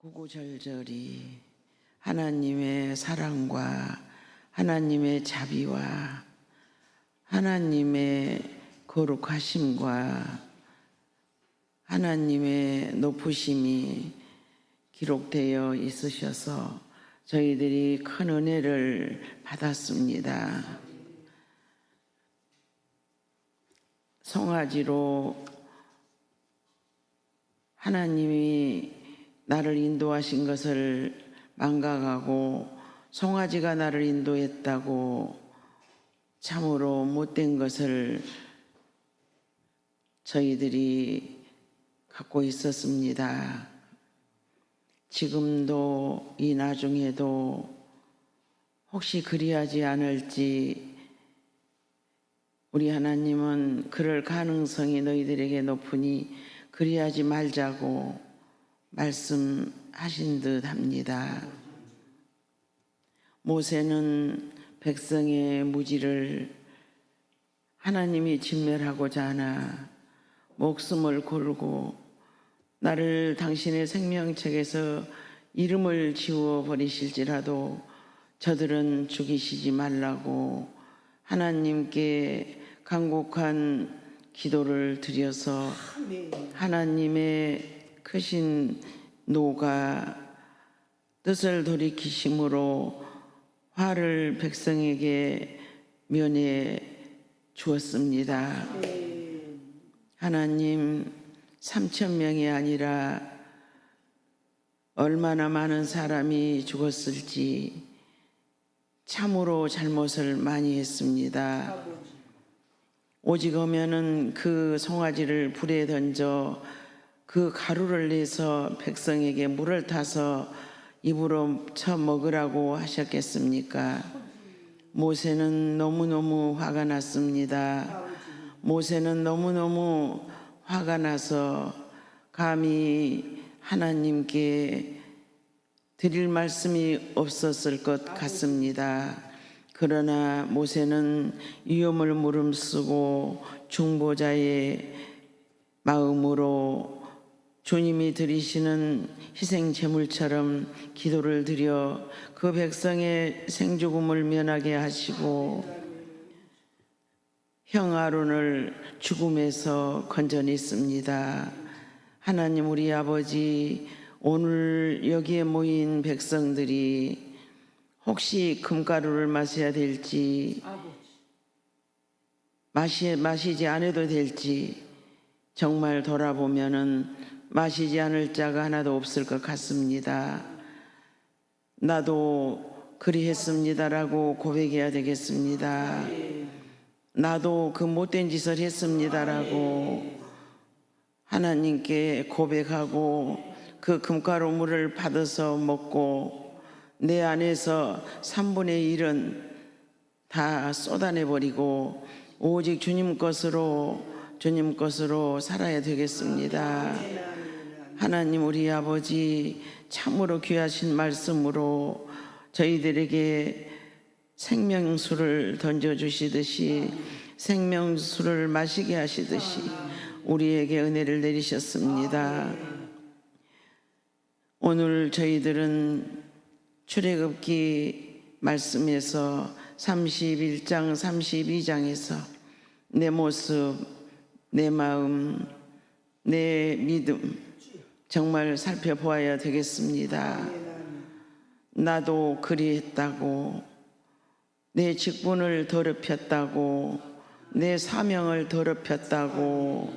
구구절절이 하나님의 사랑과 하나님의 자비와 하나님의 거룩하심과 하나님의 높으심이 기록되어 있으셔서 저희들이 큰 은혜를 받았습니다. 송아지로 하나님이 나를 인도하신 것을 망각하고 송아지가 나를 인도했다고 참으로 못된 것을 저희들이 갖고 있었습니다. 지금도 이 나중에도 혹시 그리하지 않을지 우리 하나님은 그럴 가능성이 너희들에게 높으니 그리하지 말자고 말씀하신 듯 합니다. 모세는 백성의 무지를 하나님이 진멸하고자 하나 목숨을 걸고 나를 당신의 생명책에서 이름을 지워 버리실지라도 저들은 죽이시지 말라고 하나님께 간곡한 기도를 드려서 하나님의 크신 노가 뜻을 돌이키심으로 화를 백성에게 면해 주었습니다. 하나님 3천 명이 아니라 얼마나 많은 사람이 죽었을지 참으로 잘못을 많이 했습니다. 오직 오면은 그 송아지를 불에 던져 그 가루를 내서 백성에게 물을 타서 입으로 쳐 먹으라고 하셨겠습니까? 모세는 너무너무 화가 났습니다. 모세는 너무너무 화가 나서 감히 하나님께 드릴 말씀이 없었을 것 같습니다. 그러나 모세는 위험을 무름쓰고 중보자의 마음으로 주님이 드리시는 희생 제물처럼 기도를 드려 그 백성의 생죽음을 면하게 하시고 형 아론을 죽음에서 건져냈습니다. 하나님 우리 아버지 오늘 여기에 모인 백성들이 혹시 금가루를 마셔야 될지 마시, 마시지 않아도 될지 정말 돌아보면은 마시지 않을 자가 하나도 없을 것 같습니다. 나도 그리했습니다라고 고백해야 되겠습니다. 나도 그 못된 짓을 했습니다라고 하나님께 고백하고 그 금가루 물을 받아서 먹고 내 안에서 3분의 1은 다 쏟아내 버리고 오직 주님 것으로 주님 것으로 살아야 되겠습니다. 하나님 우리 아버지 참으로 귀하신 말씀으로 저희들에게 생명수를 던져 주시듯이 생명수를 마시게 하시듯이 우리에게 은혜를 내리셨습니다. 오늘 저희들은 출애굽기 말씀에서 31장 32장에서 내 모습, 내 마음, 내 믿음 정말 살펴보아야 되겠습니다. 나도 그리했다고 내 직분을 더럽혔다고 내 사명을 더럽혔다고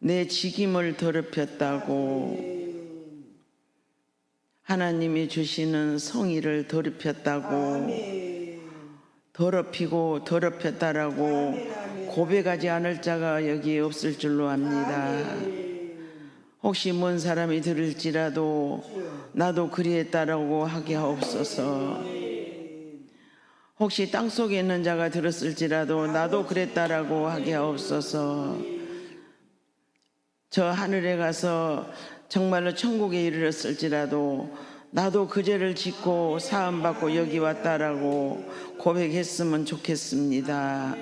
내 직임을 더럽혔다고 하나님이 주시는 성의를 더럽혔다고 더럽히고 더럽혔다라고 고백하지 않을 자가 여기에 없을 줄로 압니다. 혹시 먼 사람이 들을지라도 나도 그리했다라고 하게 하옵소서. 혹시 땅 속에 있는 자가 들었을지라도 나도 그랬다라고 하게 하옵소서. 저 하늘에 가서 정말로 천국에 이르렀을지라도 나도 그 죄를 짓고 사함 받고 여기 왔다라고 고백했으면 좋겠습니다.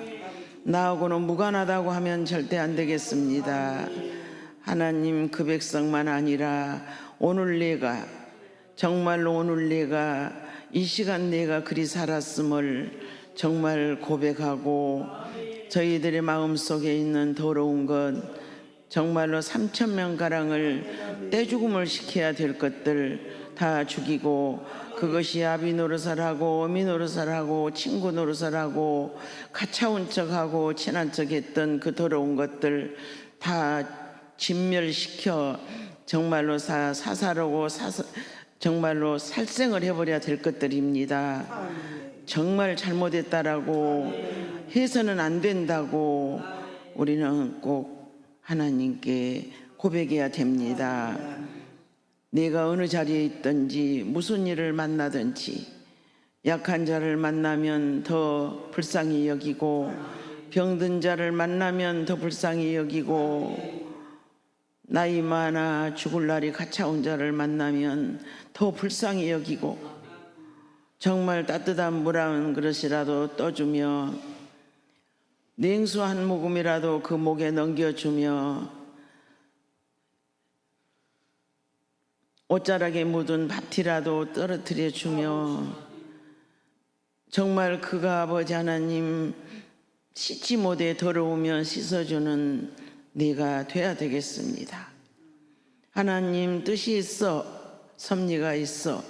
나하고는 무관하다고 하면 절대 안 되겠습니다. 하나님 그 백성만 아니라 오늘 내가 정말로 오늘 내가 이 시간 내가 그리 살았음을 정말 고백하고 저희들의 마음속에 있는 더러운 것 정말로 3천 명 가량을 떼죽음을 시켜야 될 것들 다 죽이고 그것이 아비 노릇을 하고 어미 노릇을 하고 친구 노릇을 하고 가차운 척하고 친한 척했던 그 더러운 것들 다 진멸시켜 정말로 사, 사사로고 사사, 정말로 살생을 해버려야 될 것들입니다. 정말 잘못했다라고 해서는 안 된다고 우리는 꼭 하나님께 고백해야 됩니다. 내가 어느 자리에 있든지 무슨 일을 만나든지 약한 자를 만나면 더 불쌍히 여기고 병든 자를 만나면 더 불쌍히 여기고 나이 많아 죽을 날이 가차온 자를 만나면 더 불쌍히 여기고 정말 따뜻한 물 한 그릇이라도 떠주며 냉수 한 모금이라도 그 목에 넘겨주며 옷자락에 묻은 밭이라도 떨어뜨려 주며 정말 그가 아버지 하나님 씻지 못해 더러우면 씻어주는 네가 돼야 되겠습니다. 하나님 뜻이 있어 섭리가 있어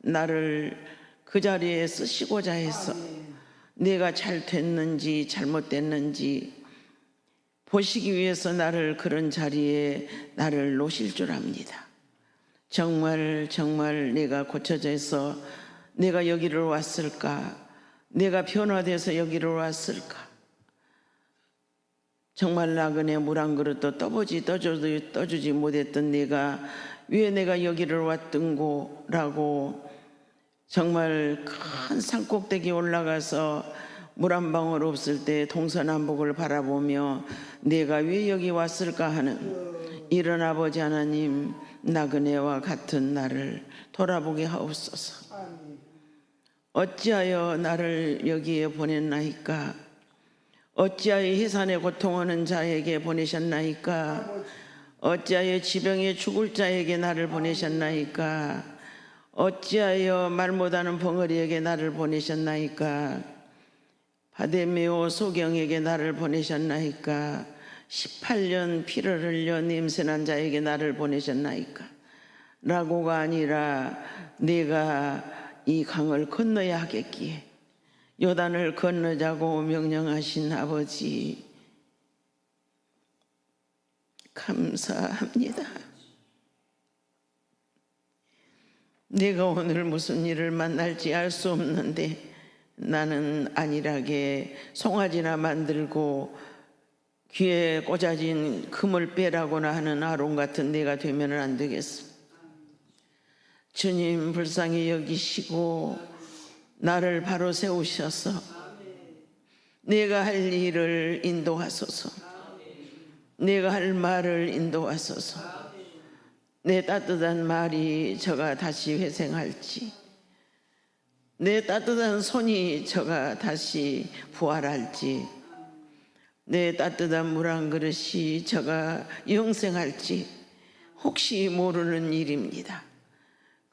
나를 그 자리에 쓰시고자 해서 내가 잘 됐는지 잘못됐는지 보시기 위해서 나를 그런 자리에 나를 놓으실 줄 압니다. 정말 정말 내가 고쳐져서 내가 여기를 왔을까? 내가 변화돼서 여기를 왔을까? 정말 나그네 물 한 그릇도 떠보지 떠줘도 떠주지 못했던 내가 왜 내가 여기를 왔던고라고 정말 큰 산꼭대기 올라가서 물 한 방울 없을 때 동서남북을 바라보며 내가 왜 여기 왔을까 하는 이런 아버지 하나님 나그네와 같은 나를 돌아보게 하옵소서. 어찌하여 나를 여기에 보냈나이까? 어찌하여 해산의 고통하는 자에게 보내셨나이까? 어찌하여 지병에 죽을 자에게 나를 보내셨나이까? 어찌하여 말 못하는 벙어리에게 나를 보내셨나이까? 바데메오 소경에게 나를 보내셨나이까? 18년 피를 흘려 냄새난 자에게 나를 보내셨나이까? 라고가 아니라 내가 이 강을 건너야 하겠기에 요단을 건너자고 명령하신 아버지 감사합니다. 내가 오늘 무슨 일을 만날지 알 수 없는데 나는 안일하게 송아지나 만들고 귀에 꽂아진 금을 빼라고나 하는 아론 같은 내가 되면 안 되겠어. 주님 불쌍히 여기시고 나를 바로 세우셔서 내가 할 일을 인도하소서. 내가 할 말을 인도하소서. 내 따뜻한 말이 저가 다시 회생할지, 내 따뜻한 손이 저가 다시 부활할지, 내 따뜻한 물 한 그릇이 저가 영생할지 혹시 모르는 일입니다.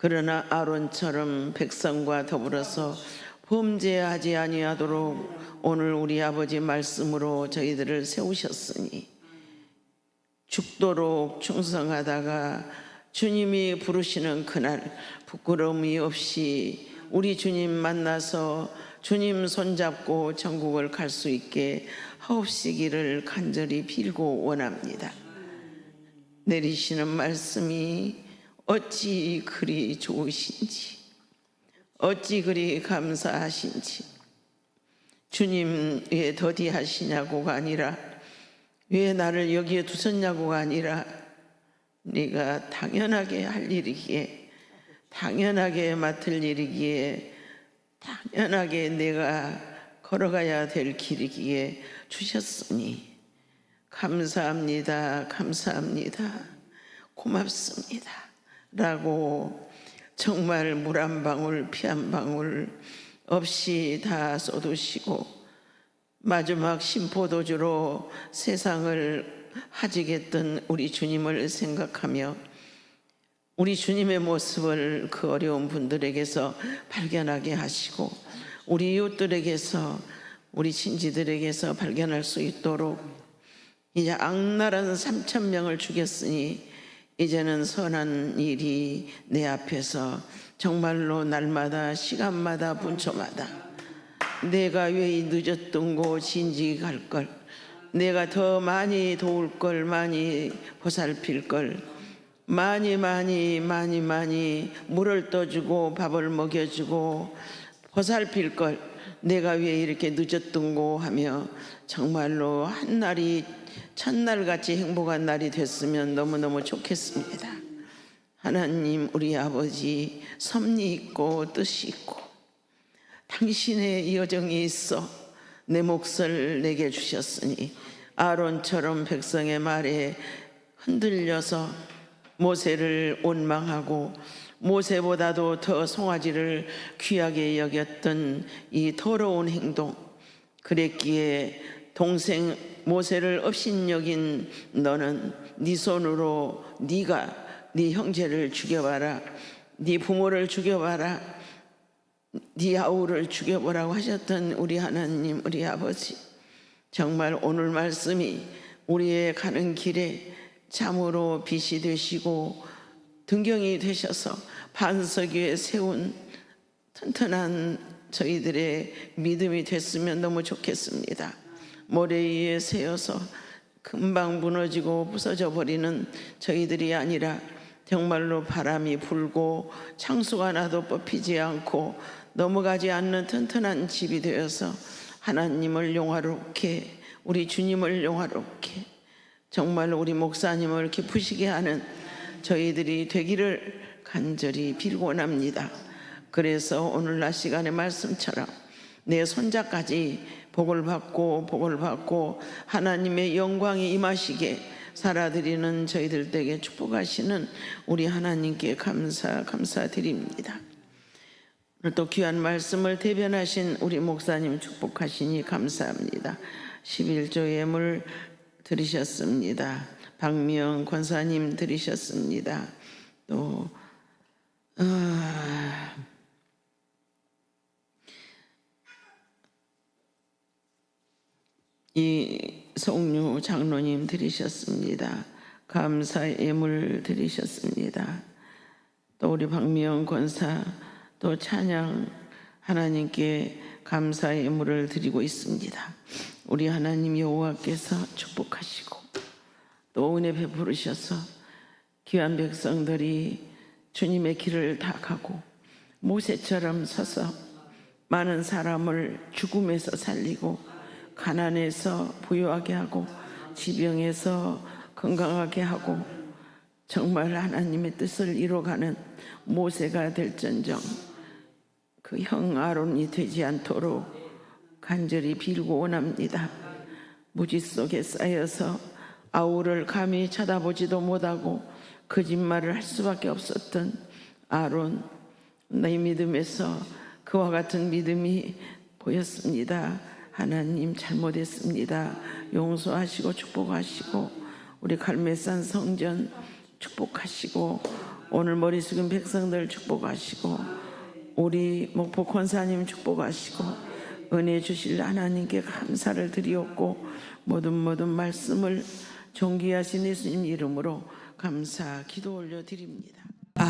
그러나 아론처럼 백성과 더불어서 범죄하지 아니하도록 오늘 우리 아버지 말씀으로 저희들을 세우셨으니 죽도록 충성하다가 주님이 부르시는 그날 부끄러움이 없이 우리 주님 만나서 주님 손잡고 천국을 갈 수 있게 하옵시기를 간절히 빌고 원합니다. 내리시는 말씀이 어찌 그리 좋으신지, 어찌 그리 감사하신지, 주님 왜 더디하시냐고가 아니라 왜 나를 여기에 두셨냐고가 아니라 네가 당연하게 할 일이기에 당연하게 맡을 일이기에 당연하게 내가 걸어가야 될 길이기에 주셨으니 감사합니다. 감사합니다. 고맙습니다. 라고 정말 물 한 방울 피 한 방울 없이 다 쏟으시고 마지막 심포도주로 세상을 하지겠던 우리 주님을 생각하며 우리 주님의 모습을 그 어려운 분들에게서 발견하게 하시고 우리 이웃들에게서 우리 친지들에게서 발견할 수 있도록 이제 악랄한 3천 명을 죽였으니 이제는 선한 일이 내 앞에서 정말로 날마다 시간마다 분초마다. 내가 왜 늦었던 곳 진지갈 걸. 내가 더 많이 도울 걸 많이 보살필 걸. 많이 많이 많이 많이 물을 떠주고 밥을 먹여주고 보살필 걸 내가 왜 이렇게 늦었던고 하며 정말로 한 날이 첫날 같이 행복한 날이 됐으면 너무너무 좋겠습니다. 하나님 우리 아버지 섭리 있고 뜻이 있고 당신의 여정이 있어 내 몫을 내게 주셨으니 아론처럼 백성의 말에 흔들려서 모세를 원망하고 모세보다도 더 송아지를 귀하게 여겼던 이 더러운 행동. 그랬기에 동생 모세를 업신여긴 너는 네 손으로 네가 네 형제를 죽여봐라. 네 부모를 죽여봐라. 네 아우를 죽여보라고 하셨던 우리 하나님 우리 아버지. 정말 오늘 말씀이 우리의 가는 길에 참으로 빛이 되시고 등경이 되셔서 반석 위에 세운 튼튼한 저희들의 믿음이 됐으면 너무 좋겠습니다. 모래 위에 세워서 금방 무너지고 부서져 버리는 저희들이 아니라 정말로 바람이 불고 창수가 나도 뽑히지 않고 넘어가지 않는 튼튼한 집이 되어서 하나님을 용화롭게 우리 주님을 용화롭게 정말 우리 목사님을 기쁘시게 하는 저희들이 되기를 간절히 빌고납니다. 그래서 오늘날 시간의 말씀처럼 내 손자까지 복을 받고 복을 받고 하나님의 영광이 임하시게 살아드리는 저희들 에게 축복하시는 우리 하나님께 감사 감사드립니다. 오늘 또 귀한 말씀을 대변하신 우리 목사님 축복하시니 감사합니다. 11조 예물 들으셨습니다. 박미영 권사님 들으셨습니다. 또 아, 이 송유 장로님 들으셨습니다. 감사 예물 들으셨습니다. 또 우리 박미영 권사 또 찬양 하나님께 감사 예물을 드리고 있습니다. 우리 하나님 여호와께서 축복하시고 또 은혜 베푸르셔서 귀한 백성들이 주님의 길을 다 가고 모세처럼 서서 많은 사람을 죽음에서 살리고 가난에서 부유하게 하고 지병에서 건강하게 하고 정말 하나님의 뜻을 이뤄가는 모세가 될전정 그 형 아론이 되지 않도록 간절히 빌고 원합니다. 무지 속에 쌓여서 아우를 감히 쳐다보지도 못하고 거짓말을 할 수밖에 없었던 아론 내 믿음에서 그와 같은 믿음이 보였습니다. 하나님 잘못했습니다. 용서하시고 축복하시고 우리 갈매산 성전 축복하시고 오늘 머리 숙인 백성들 축복하시고 우리 목포 권사님 축복하시고 은혜 주실 하나님께 감사를 드리옵고 모든 모든 말씀을 존귀하신 예수님 이름으로 감사 기도 올려 드립니다.